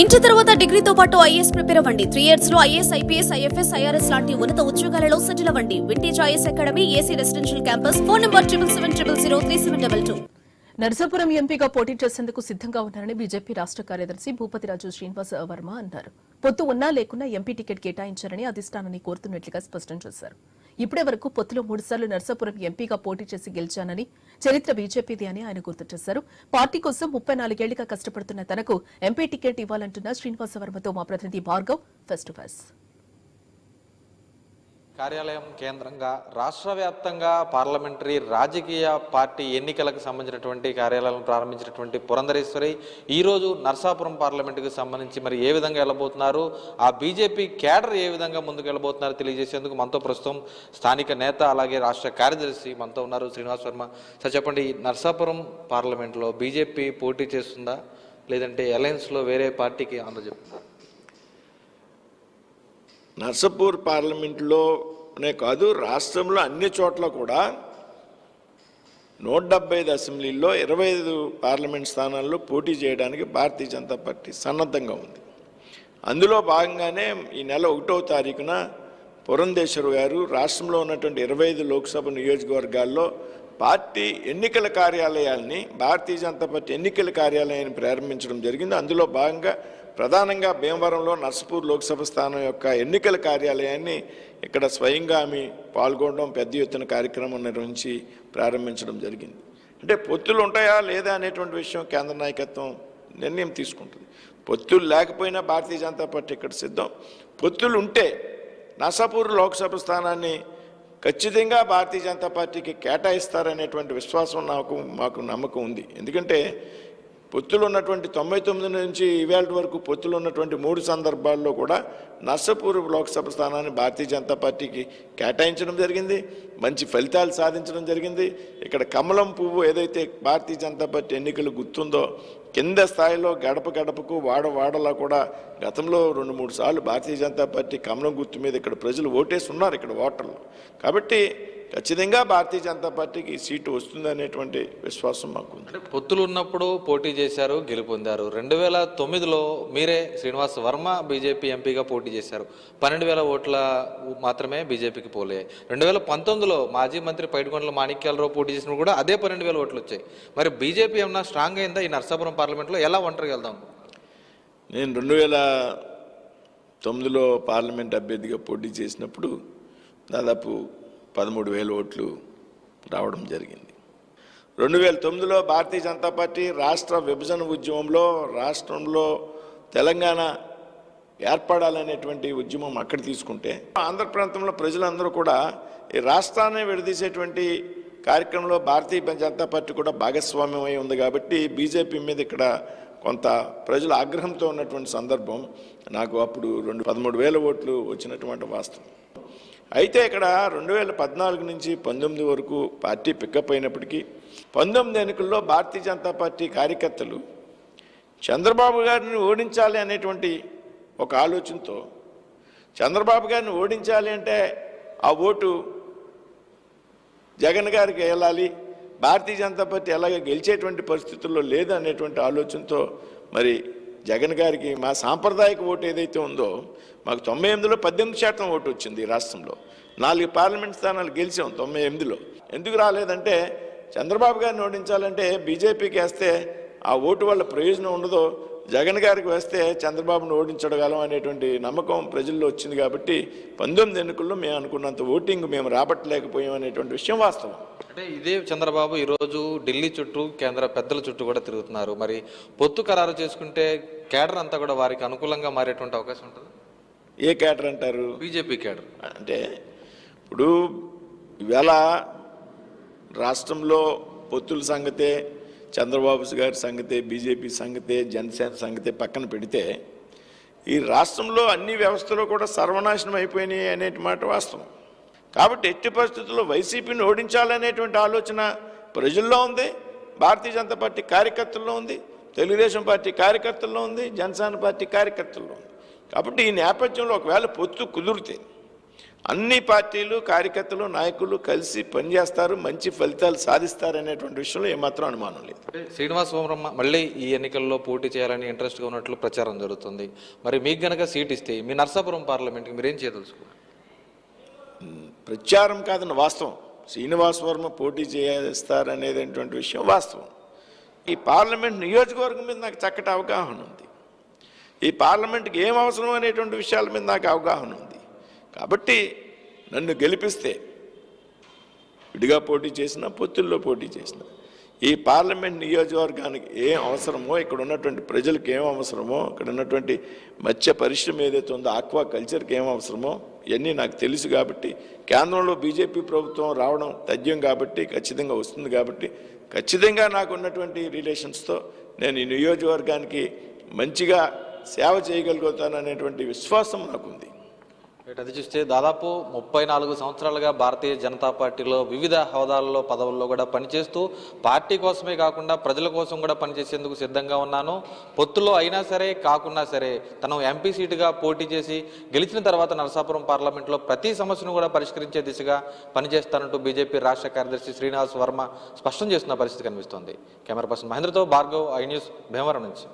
Inter తర్వాత డిగ్రీతో పాటు ఐఏఎస్ ప్రిపేర్ అవ్వండి. త్రీ ఇయర్స్లో ఐఏఎస్ ఐపీఎస్ ఐఎఫ్ఎస్ ఐఆర్ఎస్ లాంటి ఉన్నత ఉద్యోగాలలో సెటిల్ అవ్వండి. Vintage IAS academy AC residential campus. Phone number triple seven triple zero three seven double two Narsapuram ఎంపీగా పోటీ చేసేందుకు సిద్ధంగా ఉన్నారని బీజేపీ రాష్ట్ర కార్యదర్శి భూపతిరాజు శ్రీనివాస వర్మ అన్నారు. పొత్తు ఉన్నా లేకున్నా ఎంపీ టికెట్ కేటాయించారని అధిష్టానాన్ని కోరుతున్నట్లుగా స్పష్టం చేశారు. ఇప్పటి వరకు పొత్తులో మూడుసార్లు నర్సాపురం ఎంపీగా పోటీ చేసి గెలిచానని చరిత్ర బీజేపీది అని ఆయన గుర్తు చేశారు. పార్టీ కోసం ముప్పై నాలుగేళ్ళుగా కష్టపడుతున్న తనకు ఎంపీ టికెట్ ఇవ్వాలంటున్న శ్రీనివాస వర్మతో మా ప్రతినిధి భార్గవ్ ఫస్ట్ టు కార్యాలయం కేంద్రంగా రాష్ట్ర వ్యాప్తంగా పార్లమెంటరీ రాజకీయ పార్టీ ఎన్నికలకు సంబంధించినటువంటి కార్యాలయాలను ప్రారంభించినటువంటి పురంధరేశ్వరి ఈరోజు నర్సాపురం పార్లమెంటుకు సంబంధించి మరి ఏ విధంగా వెళ్ళబోతున్నారు? ఆ బీజేపీ కేడర్ ఏ విధంగా ముందుకు వెళ్ళబోతున్నారు తెలియజేసేందుకు మనతో ప్రస్తుతం స్థానిక నేత అలాగే రాష్ట్ర కార్యదర్శి మనతో ఉన్నారు శ్రీనివాస్ వర్మ. సార్ చెప్పండి నర్సాపురం పార్లమెంట్లో బీజేపీ పోటీ చేస్తుందా? లేదంటే అలయన్స్లో వేరే పార్టీకి అందజెప్తుందా నర్సపూర్ పార్లమెంటులోనే కాదు రాష్ట్రంలో అన్ని చోట్ల కూడా నూట డెబ్బై ఐదు అసెంబ్లీల్లో ఇరవై ఐదు పార్లమెంట్ స్థానాల్లో పోటీ చేయడానికి భారతీయ జనతా పార్టీ సన్నద్ధంగా ఉంది. అందులో భాగంగానే ఈ నెల ఒకటో తారీఖున పురంధేశ్వర్ గారు రాష్ట్రంలో ఉన్నటువంటి ఇరవై ఐదు లోక్సభ నియోజకవర్గాల్లో పార్టీ ఎన్నికల కార్యాలయాల్ని భారతీయ జనతా పార్టీ ఎన్నికల కార్యాలయాన్ని ప్రారంభించడం జరిగింది. అందులో భాగంగా ప్రధానంగా భీమవరంలో నర్సపూర్ లోక్సభ స్థానం యొక్క ఎన్నికల కార్యాలయాన్ని ఇక్కడ స్వయంగా ఆమె పాల్గొనడం పెద్ద ఎత్తున కార్యక్రమం నిర్వహించి ప్రారంభించడం జరిగింది. అంటే పొత్తులు ఉంటాయా లేదా అనేటువంటి విషయం కేంద్ర నాయకత్వం నిర్ణయం తీసుకుంటుంది. పొత్తులు లేకపోయినా భారతీయ జనతా పార్టీ ఇక్కడ సిద్ధం. పొత్తులు ఉంటే నసాపూర్ లోక్సభ స్థానాన్ని ఖచ్చితంగా భారతీయ జనతా పార్టీకి కేటాయిస్తారనేటువంటి విశ్వాసం నాకు మాకు నమ్మకం ఉంది. ఎందుకంటే పొత్తులు ఉన్నటువంటి తొంభై తొమ్మిది నుంచి ఇవాళ వరకు పొత్తులు ఉన్నటువంటి మూడు సందర్భాల్లో కూడా నర్సపూర్ లోక్సభ స్థానాన్ని భారతీయ జనతా పార్టీకి కేటాయించడం జరిగింది. మంచి ఫలితాలు సాధించడం జరిగింది. ఇక్కడ కమలం పువ్వు ఏదైతే భారతీయ జనతా పార్టీ ఎన్నికలు గుర్తుందో కింద స్థాయిలో గడప గడపకు వాడ వాడలా కూడా గతంలో రెండు మూడు సార్లు భారతీయ జనతా పార్టీ కమలం గుర్తు మీద ఇక్కడ ప్రజలు ఓటేసి ఉన్నారు ఇక్కడ ఓటర్లు. కాబట్టి ఖచ్చితంగా భారతీయ జనతా పార్టీకి ఈ సీటు వస్తుంది అనేటువంటి విశ్వాసం మాకు ఉంది అంటే పొత్తులు ఉన్నప్పుడు పోటీ చేశారు గెలుపొందారు. రెండు వేల తొమ్మిదిలో మీరే శ్రీనివాస్ వర్మ బీజేపీ ఎంపీగా పోటీ చేశారు. పన్నెండు వేల ఓట్ల మాత్రమే బీజేపీకి పోలే రెండు వేల పంతొమ్మిదిలో మాజీ మంత్రి పైడికొండల మాణిక్యాలరావు పోటీ చేసినప్పుడు కూడా అదే పన్నెండు వేల ఓట్లు వచ్చాయి. మరి బీజేపీ ఏమన్నా స్ట్రాంగ్ అయిందా? ఈ నర్సాపురం పార్లమెంట్లో ఎలా ఒంటరికి వెళ్దాం? నేను రెండు వేల తొమ్మిదిలో పార్లమెంట్ అభ్యర్థిగా పోటీ చేసినప్పుడు దాదాపు పదమూడు వేల ఓట్లు రావడం జరిగింది. రెండు వేల తొమ్మిదిలో భారతీయ జనతా పార్టీ రాష్ట్ర విభజన ఉద్యమంలో రాష్ట్రంలో తెలంగాణ ఏర్పడాలనేటువంటి ఉద్యమం అక్కడ తీసుకుంటే ఆంధ్ర ప్రాంతంలో ప్రజలందరూ కూడా ఈ రాష్ట్రాన్ని విడదీసేటువంటి కార్యక్రమంలో భారతీయ జనతా పార్టీ కూడా భాగస్వామ్యం ఉంది కాబట్టి బీజేపీ మీద ఇక్కడ కొంత ప్రజలు ఆగ్రహంతో ఉన్నటువంటి సందర్భం నాకు అప్పుడు రెండు పదమూడు వేల ఓట్లు వచ్చినటువంటి వాస్తవం. అయితే ఇక్కడ రెండు వేల పద్నాలుగు నుంచి పంతొమ్మిది వరకు పార్టీ పికప్ అయినప్పటికీ పంతొమ్మిది ఎన్నికల్లో భారతీయ జనతా పార్టీ కార్యకర్తలు చంద్రబాబు గారిని ఓడించాలి అనేటువంటి ఒక ఆలోచనతో చంద్రబాబు గారిని ఓడించాలి అంటే ఆ ఓటు జగన్ గారికి వెళ్ళాలి భారతీయ జనతా పార్టీ ఎలాగ గెలిచేటువంటి పరిస్థితుల్లో లేదు అనేటువంటి ఆలోచనతో మరి జగన్ గారికి మా సాంప్రదాయక ఓటు ఏదైతే ఉందో మాకు తొంభై ఎనిమిదిలో పద్దెనిమిది శాతం ఓటు వచ్చింది ఈ రాష్ట్రంలో. నాలుగు పార్లమెంట్ స్థానాలు గెలిచాం తొంభై ఎనిమిదిలో. ఎందుకు రాలేదంటే చంద్రబాబు గారిని ఓడించాలంటే బీజేపీకి వేస్తే ఆ ఓటు వల్ల ప్రయోజనం ఉండదో జగన్ గారికి వేస్తే చంద్రబాబును ఓడించగలం అనేటువంటి నమ్మకం ప్రజల్లో వచ్చింది కాబట్టి పంతొమ్మిది ఎన్నికల్లో మేము అనుకున్నంత ఓటింగ్ మేము రాబట్టలేకపోయాం అనేటువంటి విషయం వాస్తవం. అంటే ఇదే చంద్రబాబు ఈరోజు ఢిల్లీ చుట్టూ కేంద్ర పెద్దల చుట్టూ కూడా తిరుగుతున్నారు. మరి పొత్తు ఖరారు చేసుకుంటే కేడర్ అంతా కూడా వారికి అనుకూలంగా మారేటువంటి అవకాశం ఉంటుంది? ఏ కేటర్ అంటారు? బీజేపీ కేడర్ అంటే ఇప్పుడు ఇవాళ రాష్ట్రంలో పొత్తుల సంగతే చంద్రబాబు గారి సంగతే బీజేపీ సంగతే జనసేన సంగతే పక్కన పెడితే ఈ రాష్ట్రంలో అన్ని వ్యవస్థలు కూడా సర్వనాశనం అయిపోయినాయి అనేటి మాట వాస్తవం. కాబట్టి ఎట్టి పరిస్థితుల్లో వైసీపీని ఓడించాలనేటువంటి ఆలోచన ప్రజల్లో ఉంది భారతీయ జనతా పార్టీ కార్యకర్తల్లో ఉంది తెలుగుదేశం పార్టీ కార్యకర్తల్లో ఉంది జనసేన పార్టీ కార్యకర్తల్లో ఉంది. కాబట్టి ఈ నేపథ్యంలో ఒకవేళ పొత్తు కుదిరితే అన్ని పార్టీలు కార్యకర్తలు నాయకులు కలిసి పనిచేస్తారు మంచి ఫలితాలు సాధిస్తారనేటువంటి విషయంలో ఏమాత్రం అనుమానం లేదు. శ్రీనివాస్ వర్మ మళ్ళీ ఈ ఎన్నికల్లో పోటీ చేయాలని ఇంట్రెస్ట్గా ఉన్నట్లు ప్రచారం జరుగుతుంది. మరి మీకు గనక సీట్ ఇస్తే మీ నర్సాపురం పార్లమెంట్కి మీరేం చేయదలుచుకున్నారు ప్రచారం కాదన్న వాస్తవం. శ్రీనివాస్ వర్మ పోటీ చేస్తారనేటువంటి విషయం వాస్తవం. ఈ పార్లమెంట్ నియోజకవర్గం మీద నాకు చక్కటి అవగాహన ఉంది. ఈ పార్లమెంట్కి ఏం అవసరం అనేటువంటి విషయాల మీద నాకు అవగాహన ఉంది. కాబట్టి నన్ను గెలిపిస్తే విడిగా పోటీ చేసిన పొత్తుల్లో పోటీ చేసిన ఈ పార్లమెంట్ నియోజకవర్గానికి ఏం అవసరమో ఇక్కడ ఉన్నటువంటి ప్రజలకు ఏం అవసరమో ఇక్కడ ఉన్నటువంటి మత్స్య పరిశ్రమ ఏదైతే ఉందో ఆక్వా కల్చర్కి ఏం అవసరమో ఇవన్నీ నాకు తెలుసు కాబట్టి కేంద్రంలో బీజేపీ ప్రభుత్వం రావడం తథ్యం కాబట్టి ఖచ్చితంగా వస్తుంది కాబట్టి ఖచ్చితంగా నాకు ఉన్నటువంటి రిలేషన్స్తో నేను ఈ నియోజకవర్గానికి మంచిగా సేవ చేయగలుగుతాను అనేటువంటి విశ్వాసం నాకుంది. అది చూస్తే దాదాపు ముప్పై నాలుగు సంవత్సరాలుగా భారతీయ జనతా పార్టీలో వివిధ హోదాల్లో పదవుల్లో కూడా పనిచేస్తూ పార్టీ కోసమే కాకుండా ప్రజల కోసం కూడా పనిచేసేందుకు సిద్ధంగా ఉన్నాను. పొత్తులో అయినా సరే కాకున్నా సరే తను ఎంపీ సీటుగా పోటీ చేసి గెలిచిన తర్వాత నరసాపురం పార్లమెంట్లో ప్రతి సమస్యను కూడా పరిష్కరించే దిశగా పనిచేస్తానంటూ బీజేపీ రాష్ట్ర కార్యదర్శి శ్రీనివాస్ వర్మ స్పష్టం చేస్తున్న పరిస్థితి కనిపిస్తోంది. కెమెరా పర్సన్ మహేంద్రతో భార్గవ్ ఐ న్యూస్ భీమవరం నుంచి.